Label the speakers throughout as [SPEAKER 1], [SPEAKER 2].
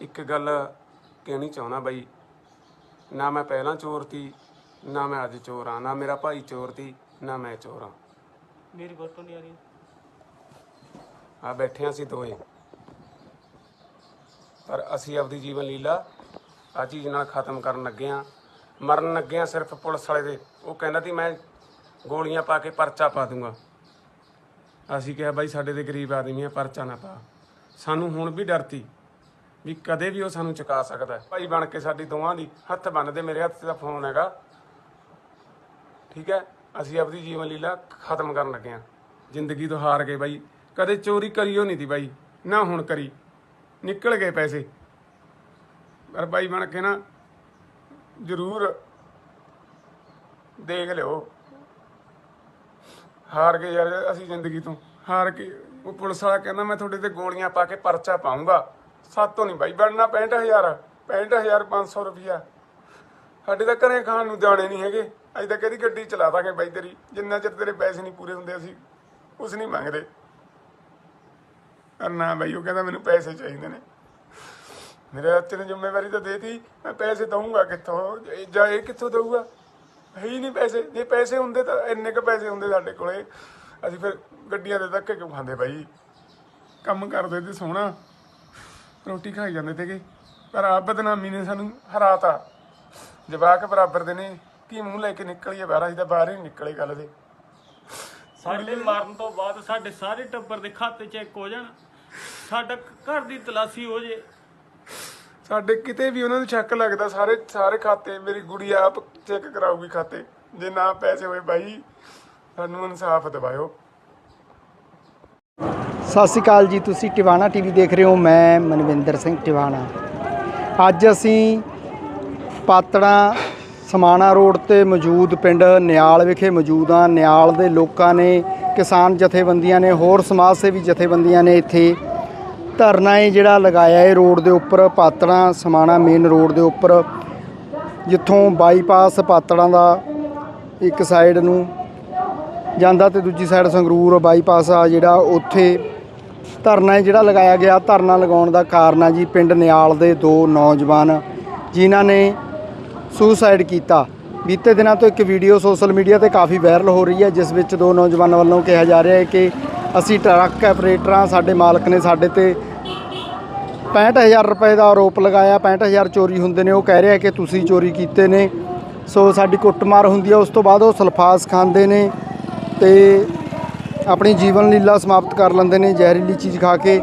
[SPEAKER 1] ਇੱਕ ਗੱਲ ਕਹਿਣੀ ਚਾਹੁੰਦਾ ਬਾਈ ਨਾ ਮੈਂ ਪਹਿਲਾਂ ਚੋਰ ਤੀ ਨਾ ਮੈਂ ਅੱਜ ਚੋਰ ਆ ਨਾ ਮੇਰਾ ਭਾਈ ਚੋਰ ਤੀ ਨਾ ਮੈਂ ਚੋਰ ਆ
[SPEAKER 2] ਮੇਰੀ ਫੋਟੋ ਨਹੀਂ ਆ ਰਹੀ
[SPEAKER 1] ਆ ਬੈਠੇ ਅਸੀਂ ਦੋਏ ਪਰ ਅਸੀਂ ਆਪਦੀ ਜੀਵਨ ਲੀਲਾ ਆ ਚੀਜ਼ ਨਾਲ ਖਤਮ ਕਰਨ ਲੱਗੇ ਆ ਮਰਨ ਲੱਗੇ ਆ ਸਿਰਫ ਪੁਲਿਸ ਵਾਲੇ ਦੇ। ਉਹ ਕਹਿੰਦਾ ਸੀ ਮੈਂ ਗੋਲੀਆਂ ਪਾ ਕੇ ਪਰਚਾ ਪਾ ਦੂੰਗਾ। ਅਸੀਂ ਕਿਹਾ ਬਾਈ ਸਾਡੇ ਦੇ ਗਰੀਬ ਆਦਮੀ ਆ ਪਰਚਾ ਨਾ ਪਾ। ਸਾਨੂੰ ਹੁਣ ਵੀ ਡਰਤੀ ਵੀ ਕਦੇ ਵੀ ਉਹ ਸਾਨੂੰ ਚੁਕਾ ਸਕਦਾ ਹੈ। ਭਾਈ ਬਣ ਕੇ ਸਾਡੀ ਦੋਵਾਂ ਦੀ ਹੱਥ ਬੰਨਦੇ, ਮੇਰੇ ਹੱਥ ਦਾ ਫੋਨ ਹੈਗਾ। ਠੀਕ ਹੈ? ਅਸੀਂ ਆਪਦੀ ਜੀਵਨ ਲੀਲਾ ਖਤਮ ਕਰਨ ਲੱਗੇ ਆ ਜ਼ਿੰਦਗੀ ਤੋਂ ਹਾਰ ਗਏ ਬਾਈ। ਕਦੇ ਚੋਰੀ ਕਰੀਓ ਨਹੀਂ ਦੀ ਬਾਈ। ਨਾ ਹੁਣ ਕਰੀ। ਨਿਕਲ ਗਏ ਪੈਸੇ। ਪਰ ਬਾਈ ਬਣ ਕੇ ਨਾ ਜ਼ਰੂਰ ਦੇਖ ਲਿਓ। ਹਾਰ ਗਏ ਯਾਰ ਅਸੀਂ ਜ਼ਿੰਦਗੀ ਤੋਂ। ਹਾਰ ਕੇ ਉਹ ਪੁਲਿਸ ਵਾਲਾ ਕਹਿੰਦਾ, ਮੈਂ ਤੁਹਾਡੇ ਤੇ ਗੋਲੀਆਂ ਪਾ ਕੇ ਪਰਚਾ ਪਾਉਂਗਾ ਸਾਤੋਂ ਨਹੀਂ ਬਾਈ, ਬਣਨਾ 65000 65500 ਰੁਪਇਆ। ਸਾਡੇ ਤਾਂ ਘਰੇ ਖਾਣ ਨੂੰ ਜਾਣੇ ਨਹੀਂ ਹੈਗੇ। ਅੱਜ ਤਾਂ ਕਿਹਦੀ ਗੱਡੀ ਚਲਾ ਦਾਂਗੇ ਬਾਈ ਤੇਰੀ, ਜਿੰਨਾ ਚਿਰ ਤੇਰੇ ਪੈਸੇ ਨਹੀਂ ਪੂਰੇ ਹੁੰਦੇ ਅਸੀਂ ਉਸ ਨਹੀਂ ਮੰਗਦੇ। ਨਾ ਬਾਈ, ਉਹ ਕਹਿੰਦਾ ਮੈਨੂੰ ਪੈਸੇ ਚਾਹੀਦੇ ਨੇ। ਮੇਰੇ ਹੱਥ ਨੇ ਜ਼ਿੰਮੇਵਾਰੀ ਤਾਂ ਦੇਤੀ, ਮੈਂ ਪੈਸੇ ਦਊਂਗਾ ਕਿੱਥੋਂ ਜਾਂ ਇਹ ਕਿੱਥੋਂ ਦਊਗਾ? ਹੈ ਹੀ ਨਹੀਂ ਪੈਸੇ, ਜੇ ਪੈਸੇ ਹੁੰਦੇ ਤਾਂ ਇੰਨੇ ਕ ਪੈਸੇ ਹੁੰਦੇ ਸਾਡੇ ਕੋਲੇ। ਅਸੀਂ ਫਿਰ ਗੱਡੀਆਂ ਦੇ ਧੱਕੇ ਕਿਉਂ ਖਾਂਦੇ ਬਾਈ? ਕੰਮ ਕਰਦੇ ਤੇ ਸੋਹਣਾ। ਰੋਟੀ ਖਾਈ ਜਾਂਦੇ ਤੇਗੇ ਪਰ ਆਪ ਬਦਨਾਮੀ ਨੇ ਸਾਨੂੰ ਹਰਾਤਾ। ਜਵਾਕ ਬਰਾਬਰ ਦੇ ਨੇ ਕੀ ਮੂੰਹ ਲੈ ਕੇ ਨਿਕਲੀਏ ਬਾਹਰ ਅਸੀਂ ਤਾਂ ਬਾਹਰ ਹੀ ਨਿਕਲੇ ਗੱਲ ਦੇ।
[SPEAKER 2] ਸਾਡੇ ਮਰਨ ਤੋਂ ਬਾਅਦ ਸਾਡੇ ਸਾਰੇ ਟੱਬਰ ਦੇ ਖਾਤੇ ਚੈੱਕ ਹੋ ਜਾਣ। ਸਾਡਾ ਘਰ ਦੀ ਤਲਾਸ਼ੀ ਹੋ ਜੇ।
[SPEAKER 1] ਸਾਡੇ ਕਿਤੇ ਵੀ ਉਹਨਾਂ ਨੂੰ ਸ਼ੱਕ ਲੱਗਦਾ ਸਾਰੇ ਸਾਰੇ ਖਾਤੇ ਮੇਰੀ ਗੁੜੀ ਆਪ ਚੈੱਕ ਕਰਾਊਗੀ ਖਾਤੇ। ਜੇ ਨਾ ਪੈਸੇ ਹੋਏ ਬਾਈ ਸਾਨੂੰ ਇਨਸਾਫ ਦਿਵਾਇਓ।
[SPEAKER 3] ਸਤਿ ਸ਼੍ਰੀ ਅਕਾਲ ਜੀ, ਤੁਸੀਂ ਟਿਵਾਣਾ ਟੀਵੀ ਦੇਖ ਰਹੇ ਹੋ, ਮੈਂ ਮਨਵਿੰਦਰ ਸਿੰਘ ਟਿਵਾਣਾ। ਅੱਜ ਅਸੀਂ ਪਾਤੜਾ ਸਮਾਣਾ ਰੋਡ ਤੇ ਮੌਜੂਦ ਪਿੰਡ ਨਿਆਲ ਵਿਖੇ ਮੌਜੂਦ ਹਾਂ। ਨਿਆਲ ਦੇ ਲੋਕਾਂ ਨੇ, ਕਿਸਾਨ ਜਥੇਬੰਦੀਆਂ ਨੇ, ਹੋਰ ਸਮਾਜ ਸੇਵੀ ਜਥੇਬੰਦੀਆਂ ਨੇ ਇੱਥੇ ਧਰਨਾ ਹੈ ਜਿਹੜਾ ਲਗਾਇਆ ਹੈ ਰੋਡ ਦੇ ਉੱਪਰ, ਪਾਤੜਾ ਸਮਾਣਾ ਮੇਨ ਰੋਡ ਦੇ ਉੱਪਰ, ਜਿੱਥੋਂ ਬਾਈਪਾਸ ਪਾਤੜਾਂ ਦਾ ਇੱਕ ਸਾਈਡ ਨੂੰ ਜਾਂਦਾ ਤੇ ਦੂਜੀ ਸਾਈਡ ਸੰਗਰੂਰ ਬਾਈਪਾਸ ਆ ਜਿਹੜਾ, ਉੱਥੇ ਧਰਨਾ ਹੈ ਜਿਹੜਾ ਲਗਾਇਆ ਗਿਆ। ਧਰਨਾ ਲਗਾਉਣ ਦਾ ਕਾਰਨ ਆ ਜੀ, ਪਿੰਡ ਨਿਆਲ ਦੇ ਦੋ ਨੌਜਵਾਨ ਜਿਨ੍ਹਾਂ ਨੇ ਸੁਸਾਈਡ ਕੀਤਾ। ਬੀਤੇ ਦਿਨਾਂ ਤੋਂ ਇੱਕ ਵੀਡੀਓ ਸੋਸ਼ਲ ਮੀਡੀਆ ਤੇ ਕਾਫੀ ਵਾਇਰਲ ਹੋ ਰਹੀ ਹੈ, ਜਿਸ ਵਿੱਚ ਦੋ ਨੌਜਵਾਨਾਂ ਵੱਲੋਂ ਕਿਹਾ ਜਾ ਰਿਹਾ ਹੈ ਕਿ ਅਸੀਂ ਟਰੱਕ ਆਪਰੇਟਰਾਂ ਸਾਡੇ ਮਾਲਕ ਨੇ ਸਾਡੇ ਤੇ 65000 ਰੁਪਏ ਦਾ ਆਰੋਪ ਲਗਾਇਆ। 65000 ਚੋਰੀ ਹੁੰਦੇ ਨੇ, ਉਹ ਕਹਿ ਰਿਹਾ ਕਿ ਤੁਸੀਂ ਚੋਰੀ ਕੀਤੇ ਨੇ। ਸੋ ਸਾਡੀ ਕੁੱਟਮਾਰ ਹੁੰਦੀ ਹੈ। ਉਸ ਤੋਂ ਬਾਅਦ ਉਹ ਸਲਫਾਸ ਖਾਂਦੇ ਨੇ ਤੇ ਆਪਣੀ ਜੀਵਨ ਲੀਲਾ ਸਮਾਪਤ ਕਰ ਲੈਂਦੇ ਨੇ, ਜ਼ਹਿਰੀਲੀ ਚੀਜ਼ ਖਾ ਕੇ।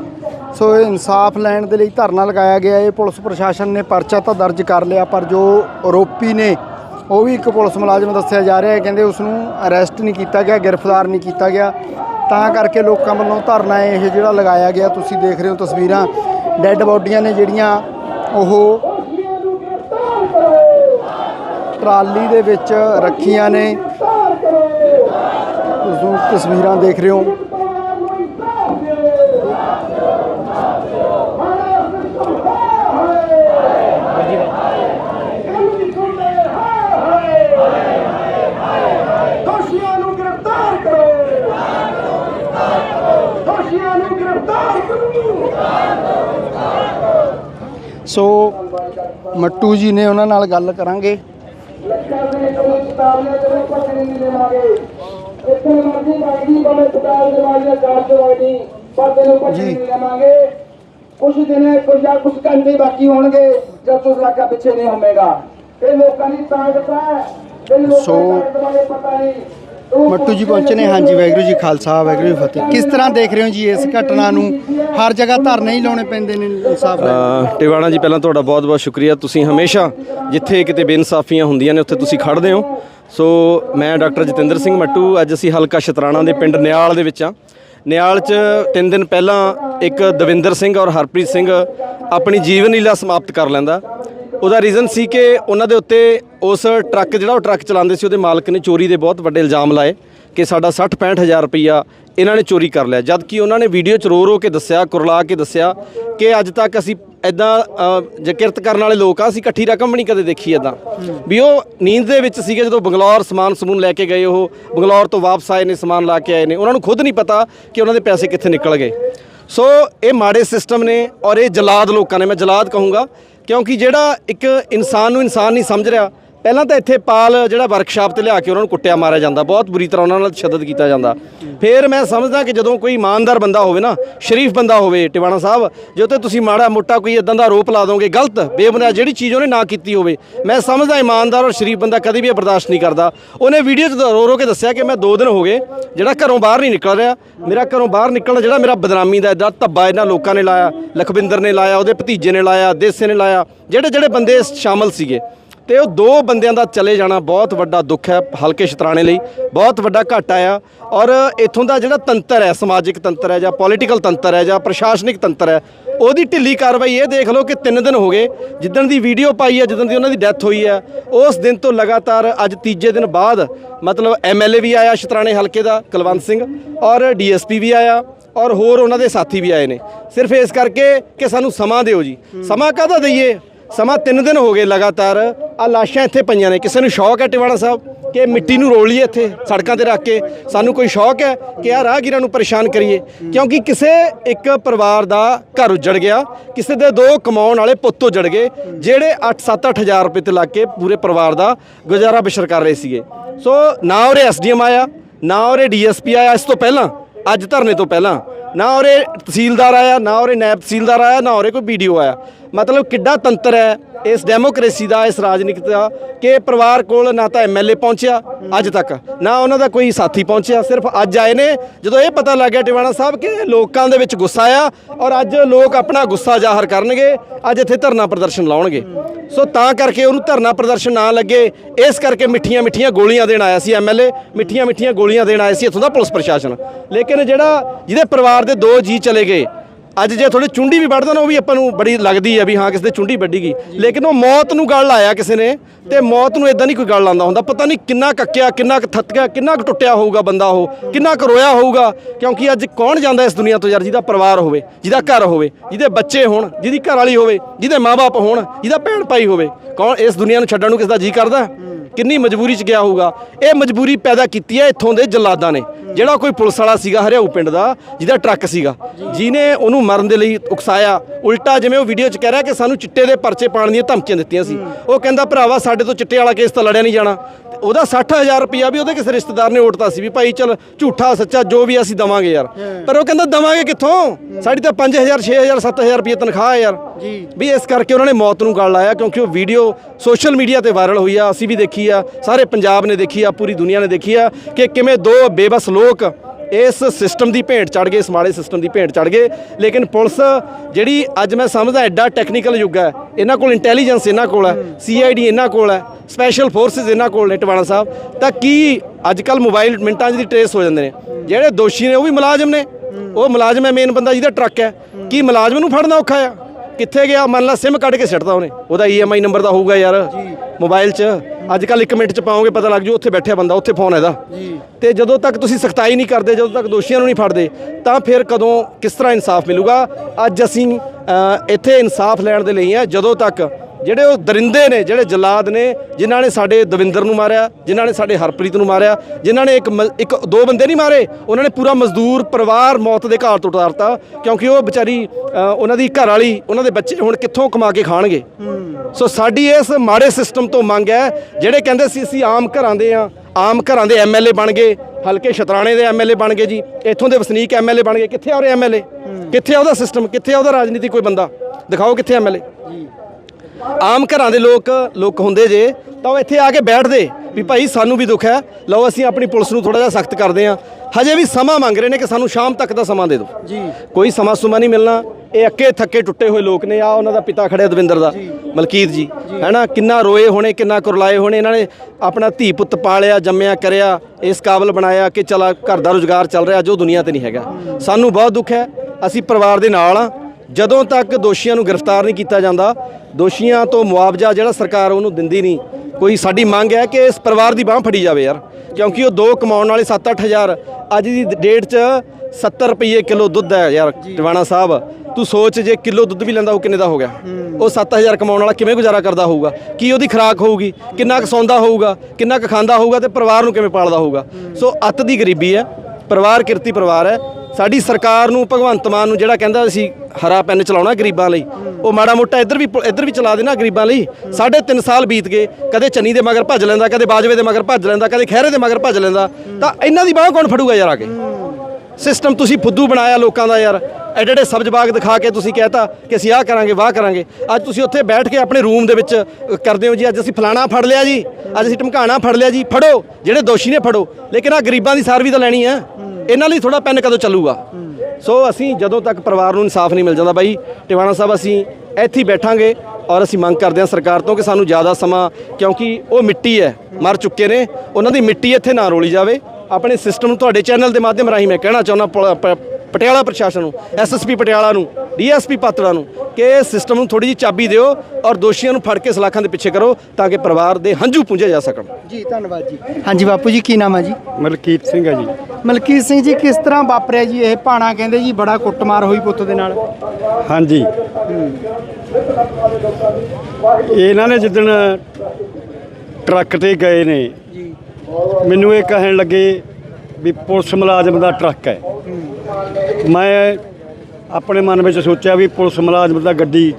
[SPEAKER 3] ਸੋ ਇਹ ਇਨਸਾਫ ਲੈਣ ਦੇ ਲਈ ਧਰਨਾ ਲਗਾਇਆ ਗਿਆ। ਇਹ ਪੁਲਿਸ ਪ੍ਰਸ਼ਾਸਨ ਨੇ ਪਰਚਾ ਤਾਂ ਦਰਜ ਕਰ ਲਿਆ, ਪਰ ਜੋ ਆਰੋਪੀ ਨੇ, ਉਹ ਵੀ ਇੱਕ ਪੁਲਿਸ ਮੁਲਾਜ਼ਮ ਦੱਸਿਆ ਜਾ ਰਿਹਾ ਹੈ। ਕਹਿੰਦੇ ਉਸ ਨੂੰ ਅਰੈਸਟ ਨਹੀਂ ਕੀਤਾ ਗਿਆ, ਗ੍ਰਿਫਤਾਰ ਨਹੀਂ ਕੀਤਾ ਗਿਆ। ਤਾਂ ਕਰਕੇ ਲੋਕਾਂ ਵੱਲੋਂ ਧਰਨਾ ਇਹ ਜਿਹੜਾ ਲਗਾਇਆ ਗਿਆ। ਤੁਸੀਂ ਦੇਖ ਰਹੇ ਹੋ ਤਸਵੀਰਾਂ। ਡੈੱਡ ਬੋਡੀਆਂ ਨੇ ਜਿਹੜੀਆਂ, ਉਹ ਟਰਾਲੀ ਦੇ ਵਿੱਚ ਰੱਖੀਆਂ ਨੇ। ਤੁਸੀਂ ਤਸਵੀਰਾਂ ਦੇਖ ਰਹੇ ਹੋ। ਸੋ ਮੱਟੂ ਜੀ ਨੇ ਉਹਨਾਂ ਨਾਲ ਗੱਲ ਕਰਾਂਗੇ।
[SPEAKER 4] ਇੱਥੇ ਮਰਜ਼ੀ ਬਣੇ ਕਾਰ ਪਰ ਤੈਨੂੰ। ਨਹੀਂ ਦੇਵਾਂਗੇ ਕੁਝ ਦਿਨ ਕੁਝ ਜਾਂ ਕੁਝ ਘੰਟੇ ਬਾਕੀ ਹੋਣਗੇ ਜਦ ਤੋਂ ਇਲਾਕਾ ਪਿੱਛੇ ਨਹੀਂ ਹੋਵੇਗਾ। ਇਹ ਲੋਕਾਂ ਦੀ ਤਾਕਤ ਹੈ। ਇਹ ਲੋਕਾਂ ਦੀ ਤਾਕਤ ਬਾਰੇ ਪਤਾ ਨਹੀਂ।
[SPEAKER 3] ਮੱਟੂ ਜੀ ਪਹੁੰਚੇ ਨੇ। ਹਾਂਜੀ, ਵਾਹਿਗੁਰੂ ਜੀ ਖਾਲਸਾ, ਵਾਹਿਗੁਰੂ ਜੀ ਫਤਿਹ। ਕਿਸ ਤਰ੍ਹਾਂ ਦੇਖ ਰਹੇ ਹੋ ਜੀ ਇਸ ਘਟਨਾ ਨੂੰ? ਹਰ ਜਗ੍ਹਾ ਧਰਨੇ ਹੀ ਲਾਉਣੇ ਪੈਂਦੇ ਨੇ ਇਨਸਾਫ ਲੈਣ
[SPEAKER 5] ਟਿਵਾਣਾ ਜੀ, ਪਹਿਲਾਂ ਤੁਹਾਡਾ ਬਹੁਤ-ਬਹੁਤ ਸ਼ੁਕਰੀਆ। ਤੁਸੀਂ ਹਮੇਸ਼ਾ ਜਿੱਥੇ ਕਿਤੇ ਬੇਇਨਸਾਫੀਆਂ ਹੁੰਦੀਆਂ ਨੇ, ਉੱਥੇ ਤੁਸੀਂ ਖੜਦੇ ਹੋ। ਸੋ, ਮੈਂ ਡਾਕਟਰ ਜਤਿੰਦਰ ਸਿੰਘ ਮੱਟੂ, ਅੱਜ ਅਸੀਂ ਹਲਕਾ ਸ਼ਤਰਾਣਾ ਦੇ ਪਿੰਡ ਨਿਆਲ ਦੇ ਵਿੱਚ ਆ ਨਿਆਲ 'ਚ ਤਿੰਨ ਦਿਨ ਪਹਿਲਾਂ ਇੱਕ ਦਵਿੰਦਰ ਸਿੰਘ ਔਰ ਹਰਪ੍ਰੀਤ ਸਿੰਘ ਆਪਣੀ ਜੀਵਨ ਲੀਲਾ ਸਮਾਪਤ ਕਰ ਲੈਂਦਾ। ਉਹਦਾ ਰੀਜ਼ਨ ਸੀ ਕਿ ਉਹਨਾਂ ਦੇ ਉੱਤੇ ਉਸ ਟਰੱਕ ਜਿਹੜਾ ਉਹ ਟਰੱਕ ਚਲਾਉਂਦੇ ਸੀ, ਉਹਦੇ ਮਾਲਕ ਨੇ ਚੋਰੀ ਦੇ ਬਹੁਤ ਵੱਡੇ ਇਲਜ਼ਾਮ ਲਾਏ ਕਿ ਸਾਡਾ 60 65000 ਰੁਪਈਆ ਇਹਨਾਂ ਨੇ ਚੋਰੀ ਕਰ ਲਿਆ। ਜਦ ਕਿ ਉਹਨਾਂ ਨੇ ਵੀਡੀਓ 'ਚ ਰੋ ਰੋ ਕੇ ਦੱਸਿਆ, ਕੁਰਲਾ ਕੇ ਦੱਸਿਆ ਕਿ ਅੱਜ ਤੱਕ ਅਸੀਂ ਐਦਾਂ ਜਕਿਰਤ ਕਰਨ ਵਾਲੇ ਲੋਕ ਆ, ਅਸੀਂ ਇਕੱਠੀ ਰਕਮ ਵੀ ਨਹੀਂ ਕਦੇ ਦੇਖੀ ਐਦਾਂ ਵੀ ਉਹ ਨੀਂਦ ਦੇ ਵਿੱਚ ਸੀਗੇ ਜਦੋਂ ਬੰਗਲੌਰ ਸਮਾਨ ਸਮੂਨ ਲੈ ਕੇ ਗਏ ਉਹ, ਬੰਗਲੌਰ ਤੋਂ ਵਾਪਸ ਆਏ ਨੇ, ਸਮਾਨ ਲਾ ਕੇ ਆਏ ਨੇ। ਉਹਨਾਂ ਨੂੰ ਖੁਦ ਨਹੀਂ ਪਤਾ ਕਿ ਉਹਨਾਂ ਦੇ ਪੈਸੇ ਕਿੱਥੇ ਨਿਕਲ ਗਏ। ਸੋ ਇਹ ਮਾੜੇ ਸਿਸਟਮ ਨੇ ਔਰ ਇਹ ਜਲਾਦ ਲੋਕਾਂ ਨੇ, ਮੈਂ ਜਲਾਦ ਕਹੂੰਗਾ ਕਿਉਂਕਿ ਜਿਹੜਾ ਇੱਕ ਇਨਸਾਨ ਨੂੰ ਇਨਸਾਨ ਨਹੀਂ ਸਮਝ ਰਿਹਾ ਪਹਿਲਾਂ ਤਾਂ ਇੱਥੇ ਪਾਲ ਜਿਹੜਾ ਵਰਕਸ਼ਾਪ ਤੇ ਲਿਆ ਕੇ ਉਹਨਾਂ ਨੂੰ ਕੁੱਟਿਆ ਮਾਰਿਆ ਜਾਂਦਾ, ਬਹੁਤ ਬੁਰੀ ਤਰ੍ਹਾਂ ਉਹਨਾਂ ਨਾਲ ਤਸ਼ੱਦਦ ਕੀਤਾ ਜਾਂਦਾ। ਫਿਰ ਮੈਂ ਸਮਝਦਾ ਕਿ ਜਦੋਂ ਕੋਈ ਇਮਾਨਦਾਰ ਬੰਦਾ ਹੋਵੇ ਨਾ, ਸ਼ਰੀਫ ਬੰਦਾ ਹੋਵੇ ਟਿਵਾਣਾ ਸਾਹਿਬ, ਜੇ ਉੱਤੇ ਤੁਸੀਂ ਮਾੜਾ ਮੋਟਾ ਕੋਈ ਇਦਾਂ ਦਾ ਆਰੋਪ ਲਾ ਦੋਗੇ, ਗਲਤ, ਬੇਬੁਨਿਆਦ ਜਿਹੜੀ ਚੀਜ਼ ਉਹਨੇ ਨਾ ਕੀਤੀ ਹੋਵੇ, ਮੈਂ ਸਮਝਦਾ ਇਮਾਨਦਾਰ ਔਰ ਸ਼ਰੀਫ ਬੰਦਾ ਕਦੇ ਵੀ ਇਹ ਬਰਦਾਸ਼ਤ ਨਹੀਂ ਕਰਦਾ। ਉਹਨੇ ਵੀਡੀਓ 'ਚ ਰੋ ਰੋ ਕੇ ਦੱਸਿਆ ਕਿ ਮੈਂ 2 ਦਿਨ ਹੋ ਗਏ, ਜਿਹੜਾ ਘਰੋਂ ਬਾਹਰ ਨਹੀਂ ਨਿਕਲ ਰਿਹਾ, ਮੇਰਾ ਘਰੋਂ ਬਾਹਰ ਨਿਕਲਣਾ ਜਿਹੜਾ ਮੇਰਾ ਬਦਨਾਮੀ ਦਾ ਇਦਾਂ ਧੱਬਾ ਇਹਨਾਂ ਲੋਕਾਂ ਨੇ ਲਾਇਆ, ਲਖਵਿੰਦਰ ਨੇ ਲਾਇਆ, ਉਹਦੇ ਭਤੀਜੇ ਨੇ ਲਾਇਆ, ਦੇਸੇ ਨੇ ਲਾਇਆ ਜਿਹੜੇ ਜਿਹੜੇ ਬੰਦੇ ਇਸ ਸ਼ਾਮਲ ਸੀਗੇ। ਤੇ ਉਹ ਦੋ ਬੰਦਿਆਂ ਦਾ ਚਲੇ ਜਾਣਾ ਬਹੁਤ ਵੱਡਾ ਦੁੱਖ ਹੈ ਹਲਕੇ ਸ਼ਤਰਾਣੇ ਲਈ। ਬਹੁਤ ਵੱਡਾ ਘਾਟਾ ਆ। ਔਰ ਇਥੋਂ ਦਾ ਜਿਹੜਾ ਤੰਤਰ ਹੈ, ਸਮਾਜਿਕ ਤੰਤਰ ਹੈ ਜਾਂ ਪੋਲੀਟੀਕਲ ਤੰਤਰ ਹੈ ਜਾਂ ਪ੍ਰਸ਼ਾਸਨਿਕ ਤੰਤਰ ਹੈ, ਉਹਦੀ ਢਿੱਲੀ ਕਾਰਵਾਈ ਇਹ ਦੇਖ ਲਓ ਕਿ 3 ਦਿਨ ਹੋ ਗਏ। ਜਿੱਦਣ ਦੀ ਵੀਡੀਓ ਪਾਈ ਹੈ, ਜਿੱਦਣ ਦੀ ਉਹਨਾਂ ਦੀ ਡੈਥ ਹੋਈ ਹੈ, ਉਸ ਦਿਨ ਤੋਂ ਲਗਾਤਾਰ ਅੱਜ ਤੀਜੇ ਦਿਨ ਬਾਅਦ ਮਤਲਬ ਐਮਐਲਏ ਵੀ ਆਇਆ ਸ਼ਤਰਾਣੇ ਹਲਕੇ ਦਾ, ਕੁਲਵੰਤ ਸਿੰਘ, ਔਰ ਡੀਐਸਪੀ ਵੀ ਆਇਆ, ਔਰ ਹੋਰ ਉਹਨਾਂ ਦੇ ਸਾਥੀ ਵੀ ਆਏ ਨੇ। ਸਿਰਫ ਇਸ ਕਰਕੇ ਕਿ ਸਾਨੂੰ ਸਮਾਂ ਦਿਓ ਜੀ। ਸਮਾਂ ਕਾਹਦਾ ਦਈਏ? ਸਮਾਂ 3 ਦਿਨ ਹੋ ਗਏ ਲਗਾਤਾਰ। ਆ ਲਾਸ਼ਾਂ ਇੱਥੇ ਪਈਆਂ ਨੇ। ਕਿਸੇ ਨੂੰ ਸ਼ੌਕ ਹੈ ਟਿਵਾਣਾ ਸਾਹਿਬ ਕਿ ਮਿੱਟੀ ਨੂੰ ਰੋਲ ਲਈਏ ਇੱਥੇ ਸੜਕਾਂ ਤੇ ਰੱਖ ਕੇ? ਸਾਨੂੰ ਕੋਈ ਸ਼ੌਕ ਹੈ ਕਿ ਆ ਰਾਹਗੀਰਾਂ ਨੂੰ ਪਰੇਸ਼ਾਨ ਕਰੀਏ? ਕਿਉਂਕਿ ਕਿਸੇ ਇੱਕ ਪਰਿਵਾਰ ਦਾ ਘਰ ਉੱਜੜ ਗਿਆ। ਕਿਸੇ ਦੇ ਦੋ ਕਮਾਉਣ ਵਾਲੇ ਪੁੱਤ ਉੱਜੜ ਗਏ, ਜਿਹੜੇ 8-7 ਹਜ਼ਾਰ ਰੁਪਏ ਤੇ ਲੱਗ ਕੇ ਪੂਰੇ ਪਰਿਵਾਰ ਦਾ ਗੁਜ਼ਾਰਾ ਬਸ਼ਰ ਕਰ ਰਹੇ ਸੀਗੇ। ਸੋ ਨਾ ਉਹਰੇ ਐਸਡੀਐਮ ਆਇਆ, ਨਾ ਉਹਰੇ ਡੀਐਸਪੀ ਆਇਆ ਇਸ ਤੋਂ ਪਹਿਲਾਂ, ਅੱਜ ਧਰਨੇ ਤੋਂ ਪਹਿਲਾਂ। ਨਾ ਉਹਰੇ ਤਹਿਸੀਲਦਾਰ ਆਇਆ, ਨਾ ਉਹਰੇ ਨਾਇਬ ਤਹਿਸੀਲਦਾਰ ਆਇਆ, ਨਾ ਉਹਰੇ ਕੋਈ ਵੀਡੀਓ ਆਇਆ। ਮਤਲਬ ਕਿੱਡਾ ਤੰਤਰ ਹੈ ਇਸ ਡੈਮੋਕ੍ਰੇਸੀ ਦਾ, ਇਸ ਰਾਜਨੀਤੀ ਦਾ, ਕਿ ਪਰਿਵਾਰ ਕੋਲ ਨਾ ਤਾਂ ਐਮਐਲਏ ਪਹੁੰਚਿਆ ਅੱਜ ਤੱਕ, ਨਾ ਉਹਨਾਂ ਦਾ ਕੋਈ ਸਾਥੀ ਪਹੁੰਚਿਆ, ਸਿਰਫ ਅੱਜ ਆਏ ਨੇ। ਜਦੋਂ ਇਹ ਪਤਾ ਲੱਗ ਗਿਆ ਟਿਵਾਣਾ ਸਾਹਿਬ ਕਿ ਲੋਕਾਂ ਦੇ ਵਿੱਚ ਗੁੱਸਾ ਆ ਔਰ ਅੱਜ ਲੋਕ ਆਪਣਾ ਗੁੱਸਾ ਜ਼ਾਹਰ ਕਰਨਗੇ, ਅੱਜ ਇੱਥੇ ਧਰਨਾ ਪ੍ਰਦਰਸ਼ਨ ਲਾਉਣਗੇ। ਸੋ ਤਾਂ ਕਰਕੇ ਉਹਨੂੰ ਧਰਨਾ ਪ੍ਰਦਰਸ਼ਨ ਨਾ ਲੱਗੇ, ਇਸ ਕਰਕੇ ਮਿੱਠੀਆਂ ਮਿੱਠੀਆਂ ਗੋਲੀਆਂ ਦੇਣ ਆਇਆ ਸੀ ਐਮਐਲਏ ਮਿੱਠੀਆਂ ਮਿੱਠੀਆਂ ਗੋਲੀਆਂ ਦੇਣ ਆਏ ਸੀ ਇੱਥੋਂ ਦਾ ਪੁਲਿਸ ਪ੍ਰਸ਼ਾਸਨ। ਲੇਕਿਨ ਜਿਹੜਾ ਜਿਹਦੇ ਪਰਿਵਾਰ ਦੇ ਦੋ ਜੀ ਚਲੇ ਗਏ। ਅੱਜ ਜੇ ਥੋੜੀ ਚੁੰਡੀ ਵੀ ਵੱਢਦਾ ਨਾ, ਉਹ ਵੀ ਆਪਾਂ ਨੂੰ ਬੜੀ ਲੱਗਦੀ ਹੈ ਵੀ ਹਾਂ, ਕਿਸੇ ਦੇ ਚੁੰਡੀ ਵੱਢੀ ਗਈ ਲੇਕਿਨ ਉਹ ਮੌਤ ਨੂੰ ਗੱਲ ਲਾਇਆ ਕਿਸੇ ਨੇ ਤੇ ਮੌਤ ਨੂੰ ਇਦਾਂ ਨਹੀਂ ਕੋਈ ਗੱਲ ਲਾਉਂਦਾ ਹੁੰਦਾ। ਪਤਾ ਨਹੀਂ ਕਿੰਨਾ ਕੱਕਿਆ, ਕਿੰਨਾ ਕੁ ਥੱਕਿਆ ਕਿੰਨਾ ਕੁ ਟੁੱਟਿਆ ਹੋਊਗਾ ਬੰਦਾ ਉਹ, ਕਿੰਨਾ ਕੁ ਰੋਇਆ ਹੋਊਗਾ। ਕਿਉਂਕਿ ਅੱਜ ਕੌਣ ਜਾਂਦਾ ਇਸ ਦੁਨੀਆ ਤੋਂ ਯਾਰ, ਜਿਹਦਾ ਪਰਿਵਾਰ ਹੋਵੇ, ਜਿਹਦਾ ਘਰ ਹੋਵੇ, ਜਿਹਦੇ ਬੱਚੇ ਹੋਣ, ਜਿਹਦੀ ਘਰ ਵਾਲੀ ਹੋਵੇ, ਜਿਹਦੇ ਮਾਪੇ ਹੋਣ, ਜਿਹਦਾ ਭੈਣ ਭਾਈ ਹੋਵੇ। ਕੌਣ ਇਸ ਦੁਨੀਆ ਨੂੰ ਛੱਡਣ ਨੂੰ ਕਿਸ ਦਾ ਜੀ ਕਰਦਾ? ਕਿੰਨੀ ਮਜਬੂਰੀ ਚ ਗਿਆ ਹੋਊਗਾ। ਇਹ ਮਜਬੂਰੀ ਪੈਦਾ ਕੀਤੀ ਹੈ ਇੱਥੋਂ ਦੇ ਜਲਾਦਾਂ ਨੇ। ਜਿਹੜਾ ਕੋਈ ਪੁਲਿਸ ਵਾਲਾ ਸੀਗਾ, ਹਰਿਆਊ ਪਿੰਡ ਦਾ, ਜਿਹਦਾ ਟਰੱਕ ਸੀਗਾ। ਜਿਹਨੇ ਉਹਨੂੰ ਮਰਨ ਦੇ ਲਈ ਉਕਸਾਇਆ। ਉਲਟਾ ਜਿਵੇਂ ਉਹ ਵੀਡੀਓ 'ਚ ਕਹਿ ਰਿਹਾ ਕਿ ਸਾਨੂੰ ਚਿੱਟੇ ਦੇ ਪਰਚੇ ਪਾਉਣ ਦੀਆਂ ਧਮਕੀਆਂ ਦਿੱਤੀਆਂ ਸੀ। ਉਹ ਕਹਿੰਦਾ, ਭਰਾਵਾ, ਸਾਡੇ ਤੋਂ ਚਿੱਟੇ ਵਾਲਾ ਕੇਸ ਤਾਂ ਲੜਿਆ ਨਹੀਂ ਜਾਣਾ। ਉਹਦਾ 60000 ਰੁਪਇਆ ਵੀ ਉਹਦੇ ਕਿਸੇ ਰਿਸ਼ਤੇਦਾਰ ਨੇ ਓਟਤਾ ਸੀ ਵੀ ਭਾਈ ਚਲ ਝੂਠਾ ਸੱਚਾ ਜੋ ਵੀ ਅਸੀਂ ਦਵਾਂਗੇ ਯਾਰ। ਪਰ ਉਹ ਕਹਿੰਦਾ ਦਵਾਂਗੇ ਕਿੱਥੋਂ? ਸਾਡੀ ਤਾਂ 5000 6000 7000 ਰੁਪਏ ਤਨਖਾਹ ਹੈ ਯਾਰ। ਜੀ। ਵੀ ਇਸ ਕਰਕੇ ਉਹਨਾਂ ਨੇ ਮੌਤ ਨੂੰ ਗਲ ਲਾਇਆ ਕਿਉਂਕਿ ਉਹ ਵੀਡੀਓ ਸੋਸ਼ਲ ਮੀਡੀਆ ਤੇ ਵਾਇਰਲ ਹੋਈ ਆ। ਅਸੀਂ ਵੀ ਦੇਖੀ ਆ ਸਾਰੇ ਪੰਜਾਬ ਨੇ ਦੇਖੀ ਆ ਪੂਰੀ ਦੁਨੀਆ ਨੇ ਦੇਖੀ ਆ ਕਿ ਕਿਵੇਂ ਦੋ ਬੇਬਸ ਲੋਕ ਇਸ ਸਿਸਟਮ ਦੀ ਭੇਂਟ ਚੜ ਗਏ, ਇਸ ਮਾੜੇ ਸਿਸਟਮ ਦੀ ਭੇਂਟ ਚੜ ਗਏ। ਲੇਕਿਨ ਪੁਲਿਸ ਜਿਹੜੀ ਅੱਜ ਮੈਂ ਸਮਝਦਾ ਐਡਾ ਟੈਕਨੀਕਲ ਯੁੱਗ ਹੈ, ਇਹਨਾਂ ਕੋਲ ਇੰਟੈਲੀਜੈਂਸ ਇਹਨਾਂ ਕੋਲ ਹੈ ਸੀਆਈਡੀ ਇਹਨਾਂ ਕੋਲ ਹੈ ਸਪੈਸ਼ਲ ਫੋਰਸਸ ਇਹਨਾਂ ਕੋਲ ਨੇ ਟਵਾਣਾ ਸਾਹਿਬ। ਤਾਂ ਕੀ ਅੱਜ ਕੱਲ ਮੋਬਾਈਲ ਮਿੰਟਾਂ 'ਚ ਦੀ ਟ੍ਰੇਸ ਹੋ ਜਾਂਦੇ ਨੇ? ਜਿਹੜੇ ਦੋਸ਼ੀ ਨੇ ਉਹ ਵੀ ਮੁਲਾਜ਼ਮ ਨੇ। ਉਹ ਮੁਲਾਜ਼ਮ ਹੈ ਮੇਨ ਬੰਦਾ ਜਿਹਦਾ ਟਰੱਕ ਹੈ। ਕੀ ਮੁਲਾਜ਼ਮ ਨੂੰ ਫੜਨਾ ਔਖਾ ਆ? ਕਿੱਥੇ ਗਿਆ? ਮੰਨ ਲਾ ਸਿਮ ਕੱਢ ਕੇ ਸਿੱਟਦਾ ਉਹਨੇ। ਉਹਦਾ ਈਐਮਆਈ ਨੰਬਰ ਦਾ ਹੋਊਗਾ ਯਾਰ ਮੋਬਾਈਲ 'ਚ। ਅੱਜ ਕੱਲ 1 ਮਿੰਟ 'ਚ ਪਾਓਗੇ ਪਤਾ ਲੱਗ ਜੂ ਉੱਥੇ ਬੈਠਿਆ ਬੰਦਾ ਉੱਥੇ ਫੋਨ ਇਹਦਾ। ਤੇ ਜਦੋਂ ਤੱਕ ਤੁਸੀਂ ਸਖਤਾਈ ਨਹੀਂ ਕਰਦੇ ਜਦੋਂ ਤੱਕ ਦੋਸ਼ੀਆਂ ਨੂੰ ਨਹੀਂ ਫੜਦੇ ਤਾਂ ਫਿਰ ਕਦੋਂ ਕਿਸ ਤਰ੍ਹਾਂ ਇਨਸਾਫ ਮਿਲੂਗਾ? ਅੱਜ ਅਸੀਂ ਇੱਥੇ ਇਨਸਾਫ ਲੈਣ ਦੇ ਲਈ ਆ ਜਦੋਂ ਤੱਕ ਜਿਹੜੇ ਉਹ ਦਰਿੰਦੇ ਨੇ ਜਿਹੜੇ ਜਲਾਦ ਨੇ ਜਿਨ੍ਹਾਂ ਨੇ ਸਾਡੇ ਦਵਿੰਦਰ ਨੂੰ ਮਾਰਿਆ ਜਿਨ੍ਹਾਂ ਨੇ ਸਾਡੇ ਹਰਪ੍ਰੀਤ ਨੂੰ ਮਾਰਿਆ ਜਿਨ੍ਹਾਂ ਨੇ ਇੱਕ ਇੱਕ ਦੋ ਬੰਦੇ ਨਹੀਂ ਮਾਰੇ ਉਹਨਾਂ ਨੇ ਪੂਰਾ ਮਜ਼ਦੂਰ ਪਰਿਵਾਰ ਮੌਤ ਦੇ ਘਾਟ ਤੋਂ ਉਤਾਰਤਾ ਕਿਉਂਕਿ ਉਹ ਵਿਚਾਰੀ ਉਹਨਾਂ ਦੀ ਘਰ ਵਾਲੀ ਉਹਨਾਂ ਦੇ ਬੱਚੇ ਹੁਣ ਕਿੱਥੋਂ ਕਮਾ ਕੇ ਖਾਣਗੇ? ਸੋ ਸਾਡੀ ਇਸ ਮਾੜੇ ਸਿਸਟਮ ਤੋਂ ਮੰਗ ਹੈ ਜਿਹੜੇ ਕਹਿੰਦੇ ਸੀ ਅਸੀਂ ਆਮ ਘਰਾਂ ਦੇ ਆ ਆਮ ਘਰਾਂ ਦੇ ਐਮਐਲਏ ਬਣ ਗਏ ਹਲਕੇ ਸ਼ਤਰਾਣੇ ਦੇ ਐਮਐਲਏ ਬਣ ਗਏ ਜੀ ਇੱਥੋਂ ਦੇ ਵਸਨੀਕ ਐਮਐਲਏ ਬਣ ਗਏ ਕਿੱਥੇ ਆ ਉਹਦੇ ਐਮਐਲਏ ਕਿੱਥੇ ਆ ਉਹਦਾ ਸਿਸਟਮ ਕਿੱਥੇ ਆ ਉਹਦਾ ਰਾਜਨੀਤੀ ਕੋਈ ਬੰਦਾ? ਦਿਖਾਓ ਕਿੱਥੇ ਐਮਐਲਏ ਆਮ ਘਰਾਂ ਦੇ ਲੋਕ ਲੋਕ ਹੁੰਦੇ ਜੇ ਤਾਂ ਉਹ ਇੱਥੇ ਆ ਕੇ ਬੈਠਦੇ ਵੀ ਭਾਈ ਸਾਨੂੰ ਵੀ ਦੁੱਖ ਹੈ। ਲਓ ਅਸੀਂ ਆਪਣੀ ਪੁਲਿਸ ਨੂੰ ਥੋੜਾ ਜਿਹਾ ਸਖਤ ਕਰਦੇ ਹਾਂ। ਹਜੇ ਵੀ ਸਮਾਂ ਮੰਗ ਰਹੇ ਨੇ ਕਿ ਸਾਨੂੰ ਸ਼ਾਮ ਤੱਕ ਦਾ ਸਮਾਂ ਦੇ ਦਿਓ। ਜੀ। ਕੋਈ ਸਮਾਂ ਸੁਮਾ ਨਹੀਂ ਮਿਲਣਾ। ਇਹ ਅੱਕੇ ਥੱਕੇ ਟੁੱਟੇ ਹੋਏ ਲੋਕ ਨੇ। ਆ ਉਹਨਾਂ ਦਾ ਪਿਤਾ ਖੜਿਆ ਦਵਿੰਦਰ ਦਾ ਮਲਕੀਤ ਜੀ। ਹੈਨਾ? ਕਿੰਨਾ ਰੋਏ ਹੋਣੇ ਕਿੰਨਾ ਕੁਰਲਾਏ ਹੋਣੇ। ਇਹਨਾਂ ਨੇ ਆਪਣਾ ਧੀ ਪੁੱਤ ਪਾਲਿਆ ਜੰਮਿਆ ਕਰਿਆ ਇਸ ਕਾਬਲ ਬਣਾਇਆ ਕਿ ਚਲਾ ਘਰ ਦਾ ਰੋਜ਼ਗਾਰ ਚੱਲ ਰਿਹਾ ਜੋ ਦੁਨੀਆ ਤੇ ਨਹੀਂ ਹੈਗਾ। ਸਾਨੂੰ ਬਹੁਤ ਦੁੱਖ ਹੈ। ਅਸੀਂ ਪਰਿਵਾਰ ਦੇ ਨਾਲ ਆ ਜਦੋਂ ਤੱਕ ਦੋਸ਼ੀਆਂ ਨੂੰ ਗ੍ਰਿਫਤਾਰ ਨਹੀਂ ਕੀਤਾ ਜਾਂਦਾ ਦੋਸ਼ੀਆਂ ਤੋਂ ਮੁਆਵਜ਼ਾ ਜਿਹੜਾ ਸਰਕਾਰ ਉਹਨੂੰ ਦਿੰਦੀ ਨਹੀਂ। ਕੋਈ ਸਾਡੀ ਮੰਗ ਹੈ ਕਿ ਇਸ ਪਰਿਵਾਰ ਦੀ ਬਾਹ ਫੜੀ ਜਾਵੇ ਯਾਰ ਕਿਉਂਕਿ ਉਹ ਦੋ ਕਮਾਉਣ ਵਾਲੇ 7-8 ਹਜ਼ਾਰ ਅੱਜ ਦੀ ਡੇਟ 'ਚ 70 ਰੁਪਏ ਕਿਲੋ ਦੁੱਧ ਹੈ ਯਾਰ ਟਿਵਾਣਾ ਸਾਹਿਬ। ਤੂੰ ਸੋਚ ਜੇ ਕਿਲੋ ਦੁੱਧ ਵੀ ਲੈਂਦਾ ਉਹ ਕਿੰਨੇ ਦਾ ਹੋ ਗਿਆ? ਉਹ 7000 ਕਮਾਉਣ ਵਾਲਾ ਕਿਵੇਂ ਗੁਜ਼ਾਰਾ ਕਰਦਾ ਹੋਊਗਾ? ਕੀ ਉਹਦੀ ਖੁਰਾਕ ਹੋਊਗੀ? ਕਿੰਨਾ ਕੁ ਸੌਂਦਾ ਹੋਊਗਾ? ਕਿੰਨਾ ਕੁ ਖਾਂਦਾ ਹੋਊਗਾ? ਤੇ ਪਰਿਵਾਰ ਨੂੰ ਕਿਵੇਂ ਪਾਲਦਾ ਹੋਊਗਾ? ਸੋ ਅੱਤ ਦੀ ਗਰੀਬੀ ਹੈ ਪਰਿਵਾਰ ਕਿਰਤੀ ਪਰਿਵਾਰ ਹੈ। ਸਾਡੀ ਸਰਕਾਰ ਨੂੰ, ਭਗਵੰਤ ਮਾਨ ਨੂੰ ਜਿਹੜਾ ਕਹਿੰਦਾ ਅਸੀਂ ਹਰਾ ਪੈਨ ਚਲਾਉਣਾ ਗਰੀਬਾਂ ਲਈ, ਉਹ ਮਾੜਾ ਮੋਟਾ ਇੱਧਰ ਵੀ ਇੱਧਰ ਵੀ ਚਲਾ ਦੇਣਾ ਗਰੀਬਾਂ ਲਈ। ਸਾਢੇ ਤਿੰਨ ਸਾਲ ਬੀਤ ਗਏ, ਕਦੇ ਚੰਨੀ ਦੇ ਮਗਰ ਭੱਜ ਲੈਂਦਾ, ਕਦੇ ਬਾਜਵੇ ਦੇ ਮਗਰ ਭੱਜ ਲੈਂਦਾ, ਕਦੇ ਖਹਿਰੇ ਦੇ ਮਗਰ ਭੱਜ ਲੈਂਦਾ। ਤਾਂ ਇਹਨਾਂ ਦੀ ਬਾਹ ਕੌਣ ਫੜੂਗਾ ਯਾਰ ਆ ਕੇ? ਸਿਸਟਮ ਤੁਸੀਂ ਫੁੱਦੂ ਬਣਾਇਆ ਲੋਕਾਂ ਦਾ ਯਾਰ। ਐਡੇ ਐਡੇ ਸਬਜ਼ ਬਾਗ ਦਿਖਾ ਕੇ ਤੁਸੀਂ ਕਹਿਤਾ ਕਿ ਅਸੀਂ ਆਹ ਕਰਾਂਗੇ, ਵਾਹ ਕਰਾਂਗੇ। ਅੱਜ ਤੁਸੀਂ ਉੱਥੇ ਬੈਠ ਕੇ ਆਪਣੇ ਰੂਮ ਦੇ ਵਿੱਚ ਕਰਦੇ ਹੋ ਜੀ, ਅੱਜ ਅਸੀਂ ਫਲਾਣਾ ਫੜ ਲਿਆ ਜੀ। ਅੱਜ ਅਸੀਂ ਢਮਕਾਣਾ ਫੜ ਲਿਆ ਜੀ। ਫੜੋ, ਜਿਹੜੇ ਦੋਸ਼ੀ ਨੇ ਫੜੋ। ਲੇਕਿਨ ਆ ਗਰੀਬਾਂ ਦੀ ਸਾਰ ਵੀ ਤਾਂ ਲੈਣੀ ਆ। ਇਹਨਾਂ ਲਈ ਥੋੜਾ ਪੈਨ ਕਦੋਂ ਚੱਲੂਗਾ? ਸੋ ਅਸੀਂ ਜਦੋਂ ਤੱਕ ਪਰਿਵਾਰ ਨੂੰ ਇਨਸਾਫ ਨਹੀਂ ਮਿਲ ਜਾਂਦਾ ਬਾਈ, ਟਿਵਾਣਾ ਸਾਹਿਬ, ਅਸੀਂ ਇੱਥੇ ਬੈਠਾਂਗੇ ਔਰ ਅਸੀਂ ਮੰਗ ਕਰਦੇ ਹਾਂ ਸਰਕਾਰ ਤੋਂ ਕਿ ਸਾਨੂੰ ਜ਼ਿਆਦਾ ਸਮਾਂ, ਕਿਉਂਕਿ ਉਹ ਮਿੱਟੀ ਹੈ, ਮਰ ਚੁੱਕੇ ਨੇ, ਉਹਨਾਂ ਦੀ ਮਿੱਟੀ ਇੱਥੇ ਨਾ ਰੋਲੀ ਜਾਵੇ। ਆਪਣੇ ਸਿਸਟਮ ਨੂੰ ਤੁਹਾਡੇ ਚੈਨਲ ਦੇ ਮਾਧਿਅਮ ਰਾਹੀਂ ਮੈਂ ਕਹਿਣਾ ਚਾਹੁੰਦਾ, ਪ- ਪ- ਪਟਿਆਲਾ ਪ੍ਰਸ਼ਾਸਨ ਨੂੰ ਐਸਐਸਪੀ ਪਟਿਆਲਾ ਨੂੰ ਡੀਐਸਪੀ ਪਾਤੜਾ ਨੂੰ ਕਿ ਇਸ ਸਿਸਟਮ ਨੂੰ ਥੋੜੀ ਜਿਹੀ ਚਾਬੀ ਦਿਓ ਔਰ ਦੋਸ਼ੀਆਂ ਨੂੰ ਫੜ ਕੇ ਸਲਾਖਾਂ ਦੇ ਪਿੱਛੇ ਕਰੋ ਤਾਂ ਕਿ ਪਰਿਵਾਰ ਦੇ ਹੰਝੂ ਪੂੰਝੇ ਜਾ ਸਕਣ।
[SPEAKER 3] ਜੀ ਧੰਨਵਾਦ ਜੀ। ਹਾਂਜੀ ਬਾਪੂ ਜੀ ਕੀ ਨਾਮ ਹੈ ਜੀ?
[SPEAKER 6] ਮਲਕੀਤ ਸਿੰਘ ਹੈ ਜੀ।
[SPEAKER 3] ਮਲਕੀਤ ਸਿੰਘ ਜੀ ਕਿਸ ਤਰ੍ਹਾਂ ਵਾਪਰਿਆ ਜੀ ਇਹ ਪਾਣਾ ਕਹਿੰਦੇ ਜੀ ਬੜਾ ਕੁੱਟਮਾਰ ਹੋਈ ਪੁੱਤ ਦੇ ਨਾਲ?
[SPEAKER 6] ਹਾਂਜੀ। ਇਹਨਾਂ ਨੇ ਜਿੱਦਣ ਟਰੱਕ ਤੇ ਗਏ ਨੇ
[SPEAKER 3] ਜੀ।
[SPEAKER 6] ਮੈਨੂੰ ਇਹ ਕਹਿਣ ਲੱਗੇ ਵੀ ਪੁਲਿਸ ਮੁਲਾਜ਼ਮ ਦਾ ਟਰੱਕ ਹੈ। ਮੈਂ ਆਪਣੇ ਮਨ ਵਿੱਚ ਸੋਚਿਆ ਵੀ ਪੁਲਿਸ ਮੁਲਾਜ਼ਮ ਦਾ ਗੱਡੀ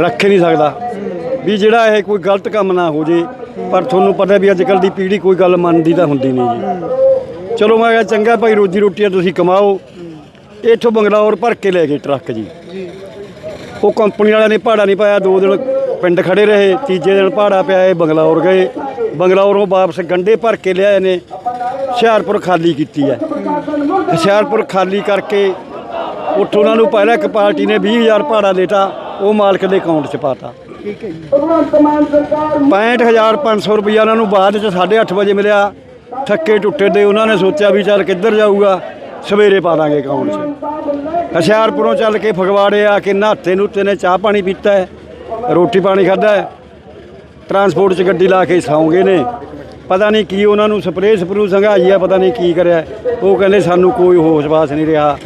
[SPEAKER 6] ਰੱਖ ਹੀ ਨਹੀਂ ਸਕਦਾ। ਵੀ ਜਿਹੜਾ ਇਹ ਕੋਈ ਗਲਤ ਕੰਮ ਨਾ ਹੋ ਜੇ, ਪਰ ਤੁਹਾਨੂੰ ਪਤਾ ਵੀ ਅੱਜ ਕੱਲ ਦੀ ਪੀੜ੍ਹੀ ਕੋਈ ਗੱਲ ਮੰਨਦੀ ਤਾਂ ਹੁੰਦੀ ਨਹੀਂ ਜੀ। ਚਲੋ ਮੈਂ ਕਿਹਾ ਚੰਗਾ ਭਾਈ, ਰੋਜੀ ਰੋਟੀਆਂ ਤੁਸੀਂ ਕਮਾਓ। ਇੱਥੋਂ ਬੰਗਲੌਰ ਭਰ ਕੇ ਲੈ ਗਏ ਟਰੱਕ ਜੀ। ਉਹ ਕੰਪਨੀ ਵਾਲਿਆਂ ਨੇ ਭਾੜਾ ਨਹੀਂ ਪਾਇਆ, ਦੋ ਦਿਨ ਪਿੰਡ ਖੜੇ ਰਹੇ, ਤੀਜੇ ਦਿਨ ਭਾੜਾ ਪਿਆ, ਇਹ ਬੰਗਲੌਰ ਗਏ। ਬੰਗਲੌਰੋਂ ਵਾਪਸ ਗੰਡੇ ਭਰ ਕੇ ਲਿਆਏ ਨੇ। ਹੁਸ਼ਿਆਰਪੁਰ ਖਾਲੀ ਕੀਤੀ ਹੈ। ਹੁਸ਼ਿਆਰਪੁਰ ਖਾਲੀ ਕਰਕੇ ਉੱਥੋਂ ਉਹਨਾਂ ਨੂੰ ਪਹਿਲਾਂ ਇੱਕ ਪਾਰਟੀ ਨੇ 20000 ਭਾੜਾ ਦੇਤਾ ਉਹ ਮਾਲਕ ਦੇ ਅਕਾਊਂਟ 'ਚ ਪਾਤਾ।
[SPEAKER 3] ਠੀਕ ਹੈ ਜੀ
[SPEAKER 6] 65500 ਰੁਪਈਆ ਉਹਨਾਂ ਨੂੰ ਬਾਅਦ 'ਚ 8:30 ਵਜੇ ਮਿਲਿਆ। ਥੱਕੇ ਟੁੱਟੇ ਦੇ ਉਹਨਾਂ ਨੇ ਸੋਚਿਆ ਵੀ ਚੱਲ ਕਿੱਧਰ ਜਾਊਗਾ, ਸਵੇਰੇ ਪਾ ਦਾਂਗੇ ਅਕਾਊਂਟ 'ਚ। ਹੁਸ਼ਿਆਰਪੁਰੋਂ ਚੱਲ ਕੇ ਫਗਵਾੜੇ ਆ ਕੇ ਨਹਾਤੇ ਨੂਤੇ ਨੇ, ਚਾਹ ਪਾਣੀ ਪੀਤਾ ਰੋਟੀ ਪਾਣੀ ਖਾਦਾ ਟਰਾਂਸਪੋਰਟ 'ਚ ਗੱਡੀ ਲਾ ਕੇ ਸੌਂ ਗਏ ਨੇ। ਪਤਾ ਨਹੀਂ ਕੀ ਉਹਨਾਂ ਨੂੰ ਸਪਰੇਅ ਸਪਰੂ ਸੰਘਾਈ ਆ, ਪਤਾ ਨਹੀਂ ਕੀ ਕਰਿਆ। ਉਹ ਕਹਿੰਦੇ ਸਾਨੂੰ ਕੋਈ ਹੋਸ਼-ਵਾਸ ਨਹੀਂ ਰਿਹਾ।